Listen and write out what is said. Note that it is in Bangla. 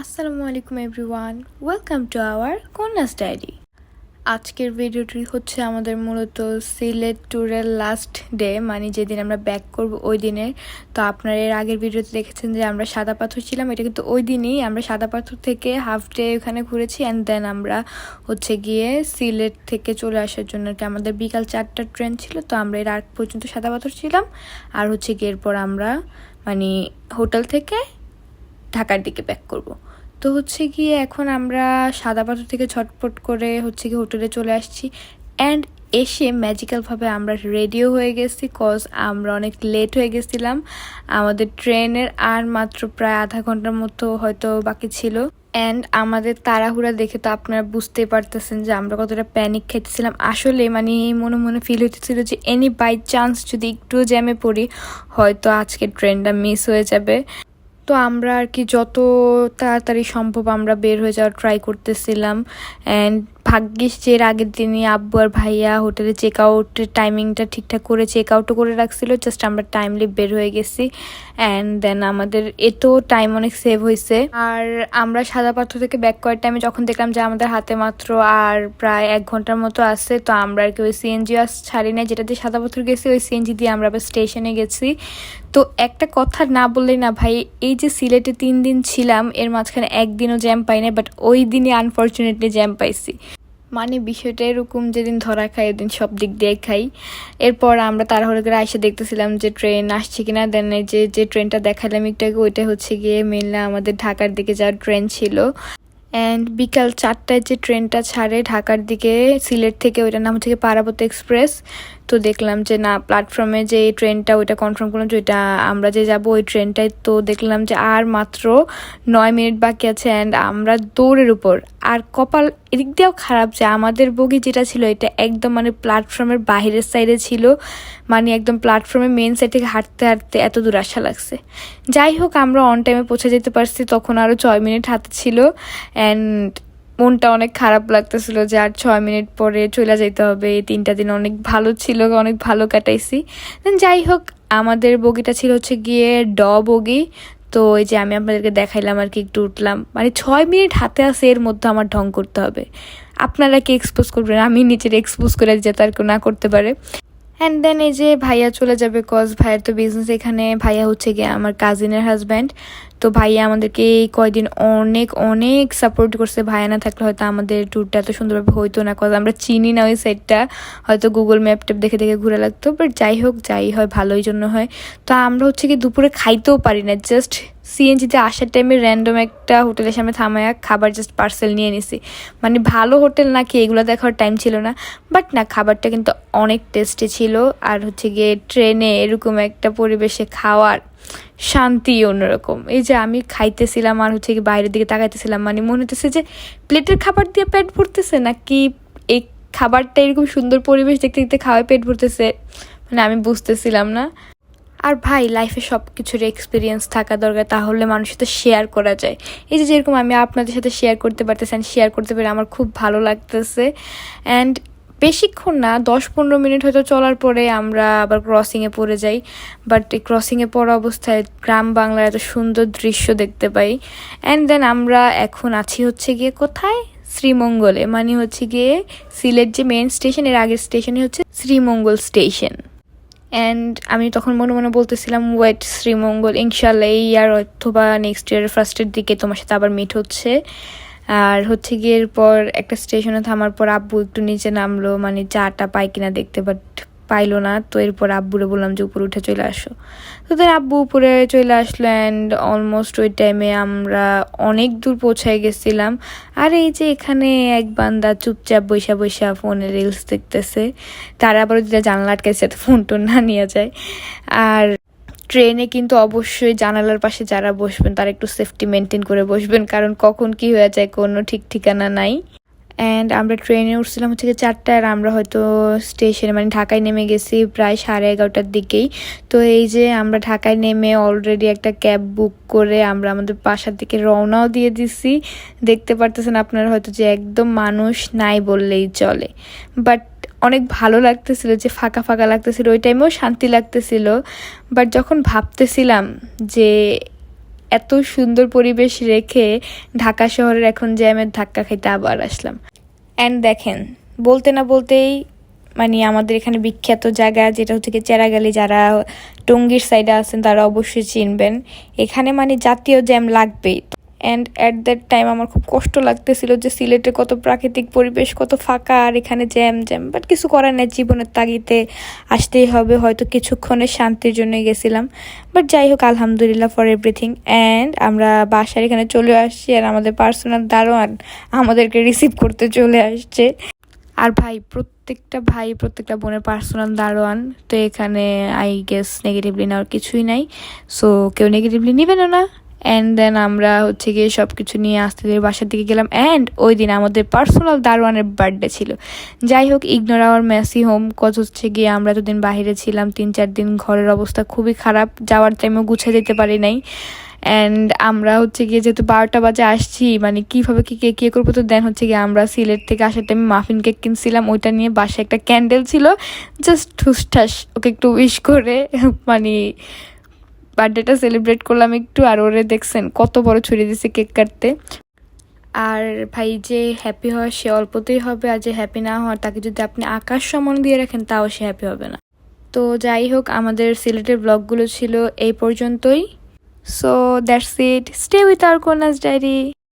আসসালামু আলাইকুম everyone, welcome to our Kanya's diary. আজকের ভিডিওটি হচ্ছে আমাদের মূলত সিলেট ট্যুরের লাস্ট ডে মানে যেদিন আমরা ব্যাক করব ওই দিনের। তো আপনারা এর আগের ভিডিওতে দেখেছেন যে আমরা সাদা পাথর ছিলাম, এটা কিন্তু ওই দিনই আমরা সাদা পাথর থেকে হাফ ডে ওখানে ঘুরেছি অ্যান্ড দেন আমরা হচ্ছে গিয়ে সিলেট থেকে চলে আসার জন্য আর আমাদের বিকাল চারটার ট্রেন ছিল, তো আমরা এর আগ পর্যন্ত সাদা পাথর ছিলাম। আর হচ্ছে গিয়ে এরপর আমরা মানে হোটেল থেকে ঢাকার দিকে ব্যাক করব। তো হচ্ছে গিয়ে এখন আমরা সাদা পাথর থেকে ছটপট করে হচ্ছে গিয়ে হোটেলে চলে আসছি। অ্যান্ড এসে ম্যাজিক্যালভাবে আমরা রেডিও হয়ে গেছি কজ আমরা অনেক লেট হয়ে গেছিলাম। আমাদের ট্রেনের আর মাত্র প্রায় আধা ঘণ্টার মতো হয়তো বাকি ছিল। অ্যান্ড আমাদের তাড়াহুড়া দেখে তো আপনারা বুঝতে পারতেছেন যে আমরা কতটা প্যানিক খেতেছিলাম আসলে মানে মনে মনে ফিল হইতেছিল যে এনি বাই চান্স যদি একটু জ্যামে পড়ি, হয়তো আজকে ট্রেনটা মিস হয়ে যাবে। তো আমরা আর কি যত তাড়াতাড়ি সম্ভব আমরা বের হয়ে যাওয়ার ট্রাই করতেছিলাম অ্যান্ড ভাগ্যিস যে এর আগের দিনই আব্বু আর ভাইয়া হোটেলে চেক আউটের টাইমিংটা ঠিকঠাক করে চেক আউটও করে রাখছিল জাস্ট আমরা টাইমলি বের হয়ে গেছি অ্যান্ড দেন আমাদের এতো টাইম অনেক সেভ হয়েছে আর আমরা সাদা পাথর থেকে ব্যাক করার টাইমে যখন দেখলাম যে আমাদের হাতে মাত্র আর প্রায় এক ঘণ্টার মতো আছে, তো আমরা আর কি ওই সিএনজি আস ছাড়ি না যেটা দিয়ে সাদা পাথর গেছি, ওই সিএনজি দিয়ে আমরা আবার স্টেশনে গেছি। তো একটা কথা না বললেই না ভাই, এই যে সিলেটে তিন দিন ছিলাম, এর মাঝখানে একদিনও জ্যাম পাই না বাট ওই দিনই আনফর্চুনেটলি জ্যাম পাইছি। মানে বিষয়টা এরকম, যেদিন ধরা খাই ওদিন সব দিক দিয়ে খাই। এরপর আমরা তাড়াহুড়ো করে আইসে দেখতেছিলাম যে ট্রেন আসছে কিনা দেন যে যে ট্রেনটা দেখালাম একটু আগে, ওইটা হচ্ছে গিয়ে মেনলি আমাদের ঢাকার দিকে যাওয়ার ট্রেন ছিল। অ্যান্ড বিকাল চারটায় যে ট্রেনটা ছাড়ে ঢাকার দিকে, সিলেট থেকে ওইটার নাম হচ্ছে পারাবত এক্সপ্রেস। তো দেখলাম যে না প্ল্যাটফর্মে যে ট্রেনটা ওইটা কনফার্ম করলাম যে ওইটা আমরা যে যাব ওই ট্রেনটায়। তো দেখলাম যে আর মাত্র নয় মিনিট বাকি আছে অ্যান্ড আমরা দৌড়ের উপর আর কপাল এদিক দিয়েও খারাপ যে আমাদের বগি যেটা ছিল, এটা একদম মানে প্ল্যাটফর্মের বাহিরের সাইডে ছিল। মানে একদম প্ল্যাটফর্মের মেন সাইড থেকে হাঁটতে হাঁটতে এত দূর আসা লাগছে। যাই হোক, আমরা অন টাইমে পৌঁছে যেতে পারছি। তখন আরও ছয় মিনিট হাতে ছিল। অ্যান্ড মনটা অনেক খারাপ লাগতেছিল যে আর ছয় মিনিট পরে চলে যেতে হবে। এই তিনটা দিন অনেক ভালো ছিল, অনেক ভালো কাটাইছি। যাই হোক, আমাদের বগিটা ছিল হচ্ছে গিয়ে ড বগি। তো ওই যে আমি আপনাদেরকে দেখাইলাম আর কি, একটু উঠলাম। মানে ছয় মিনিট হাতে আছে এর মধ্যে আমার ঢং করতে হবে। আপনারা কি এক্সপোজ করবেন? আমি নিজের এক্সপোজ করে যাতে আর কেউ না করতে পারে। অ্যান্ড দেন এই যে ভাইয়া চলে যাবে কজ ভাইয়ের তো বিজনেস এখানে। ভাইয়া হচ্ছে গিয়ে আমার কাজিনের হাজব্যান্ড তো ভাইয়া আমাদেরকে এই কয়দিন অনেক অনেক সাপোর্ট করছে। ভাইয়া না থাকলে হয়তো আমাদের ট্যুরটা এত সুন্দরভাবে হইতো না। কজ আমরা চিনি না ওই সাইডটা হয়তো গুগল ম্যাপ ট্যাপ দেখে দেখে ঘুরে লাগতো। বাট যাই হোক, যাই হয়, ভালোই জন্য হয়। তো আমরা হচ্ছে কি দুপুরে খাইতেও পারি না। জাস্ট সিএনজিতে আসার টাইমে র্যান্ডম একটা হোটেলের সামনে থামায়া খাবার জাস্ট পার্সেল নিয়ে নিছি। মানে ভালো হোটেল নাকি এগুলো দেখার টাইম ছিল না। বাট না, খাবারটা কিন্তু অনেক টেস্টি ছিল। আর হচ্ছে গিয়ে ট্রেনে এরকম একটা পরিবেশে খাওয়ার শান্তি অন্যরকম। এই যে আমি খাইতেছিলাম আর হচ্ছে কি বাইরের দিকে তাকাইতেছিলাম মানে মনে হতেছে যে প্লেটের খাবার দিয়ে পেট ভরতেছে নাকি এই খাবারটা এরকম সুন্দর পরিবেশ দেখতে দেখতে খাওয়ায় পেট ভরতেছে? মানে আমি বুঝতেছিলাম না। আর ভাই লাইফে সব কিছুর এক্সপিরিয়েন্স থাকা দরকার, তাহলে মানুষের সাথে শেয়ার করা যায়। এই যে যেরকম আমি আপনাদের সাথে শেয়ার করতে পারতেছি শেয়ার করতে পেরে আমার খুব ভালো লাগতেছে। অ্যান্ড বেশিক্ষণ না দশ পনেরো মিনিট হয়তো চলার পরে আমরা আবার ক্রসিংয়ে পড়ে যাই। বাট এই ক্রসিংয়ে পড়া অবস্থায় গ্রাম বাংলার এত সুন্দর দৃশ্য দেখতে পাই। অ্যান্ড দেন আমরা এখন আছি হচ্ছে গিয়ে কোথায়? শ্রীমঙ্গলে। মানে হচ্ছে গিয়ে সিলেট যে মেন স্টেশনের আগের স্টেশনই হচ্ছে শ্রীমঙ্গল স্টেশন অ্যান্ড আমি তখন মনে মনে বলতেছিলাম ওয়েট শ্রীমঙ্গল, ইনশাল্লাহ এই ইয়ার অথবা নেক্সট ইয়ার ফার্স্টের দিকে তোমার সাথে আবার মিট হচ্ছে। আর হচ্ছে গিয়ে এরপর একটা স্টেশনে থামার পর আব্বু একটু নিচে নামলো মানে চাটা পাই কিনা দেখতে বাট পাইলো না। তো এরপর আব্বুরে বললাম যে, উপরে উঠে চলে আসো। তো দেন আব্বু উপরে চলে আসলো অ্যান্ড অলমোস্ট ওই টাইমে আমরা অনেক দূর পৌঁছায় গেছিলাম। আর এই যে এখানে এক বান্দা চুপচাপ বৈশা বৈশা ফোনে রিলস দেখতেছে, তারা আবার যেটা জানলা আটকেছে ফোন টোন না নিয়ে যায়। আর ট্রেনে কিন্তু অবশ্যই জানালার পাশে যারা বসবেন, তারা একটু সেফটি মেনটেন করে বসবেন, কারণ কখন কি হয়ে যায় কোনো ঠিক ঠিকানা নাই। অ্যান্ড আমরা ট্রেনে উঠছিলাম হচ্ছে গিয়ে চারটায় আর আমরা হয়তো স্টেশনে মানে ঢাকায় নেমে গেছি প্রায় সাড়ে এগারোটার দিকেই। তো এই যে আমরা ঢাকায় নেমে অলরেডি একটা ক্যাব বুক করে আমরা আমাদের বাসার দিকে রওনাও দিয়ে দিছি। দেখতে পারতেছেন আপনারা হয়তো যে একদম মানুষ নাই বললেই চলে। বাট অনেক ভালো লাগতেছিল যে ফাঁকা ফাঁকা লাগতেছিল, ওই টাইমেও শান্তি লাগতেছিল। বাট যখন ভাবতেছিলাম যে এত সুন্দর পরিবেশ রেখে ঢাকা শহরের এখন জ্যামের ধাক্কা খাইতে আবার আসলাম। অ্যান্ড দেখেন, বলতে না বলতেই মানে আমাদের এখানে বিখ্যাত জায়গা যেটা হচ্ছে কি চেরাগালি, যারা টঙ্গীর সাইডে আছেন তারা অবশ্যই চিনবেন। এখানে মানে জাতীয় জ্যাম লাগবেই। অ্যান্ড অ্যাট দ্যাট টাইম আমার খুব কষ্ট লাগতেছিল যে সিলেটে কত প্রাকৃতিক পরিবেশ কত ফাঁকা আর এখানে জ্যাম জ্যাম। বাট কিছু করার নেই, জীবনের তাগিতে আসতেই হবে, হয়তো কিছুক্ষণের শান্তির জন্য গেছিলাম। বাট যাই হোক, আলহামদুলিল্লাহ ফর এভরিথিং অ্যান্ড আমরা বাসার এখানে চলে আসছি আর আমাদের পার্সোনাল দারোয়ান আমাদেরকে রিসিভ করতে চলে আসছে। আর ভাই, প্রত্যেকটা ভাই, প্রত্যেকটা বোনের পার্সোনাল দারোয়ান, তো এখানে আই গেস নেগেটিভলি নেওয়ার কিছুই নাই। সো কেউ নেগেটিভলি নেবেনও না। অ্যান্ড দেন আমরা হচ্ছে গিয়ে সব কিছু নিয়ে আস্তে ধীরে বাসার দিকে গেলাম অ্যান্ড ওই দিন আমাদের পার্সোনাল দারোয়ানের বার্থডে ছিল। যাই হোক ignore our messy home cause হচ্ছে গিয়ে আমরা দুদিন বাইরে ছিলাম, তিন চার দিন ঘরের অবস্থা খুবই খারাপ, যাওয়ার টাইমেও গুছে যেতে পারি নাই। অ্যান্ড আমরা হচ্ছে গিয়ে যেহেতু বারোটা বাজে আসছি মানে কীভাবে কী, কে কে করব তো দেন হচ্ছে গিয়ে আমরা সিলেট থেকে আসার টাইমে মাফিন কেক কিনছিলাম, ওইটা নিয়ে বাসায় একটা ক্যান্ডেল ছিল জাস্ট ঠুসঠাস, ওকে একটু উইশ করে মানে বার্থডেটা সেলিব্রেট করলাম একটু আর ওরে দেখছেন, কত বড় ছড়িয়ে দিছে কেক কাটতে। আর ভাই যে হ্যাপি হয় সে অল্পতেই হবে আর যে হ্যাপি না হয় তাকে যদি আপনি আকাশ সমান দিয়ে রাখেন তাও সে হ্যাপি হবে না। তো যাই হোক, আমাদের সিলেটের ব্লগগুলো ছিল এই পর্যন্তই। So that's it stay with our Kanya's diary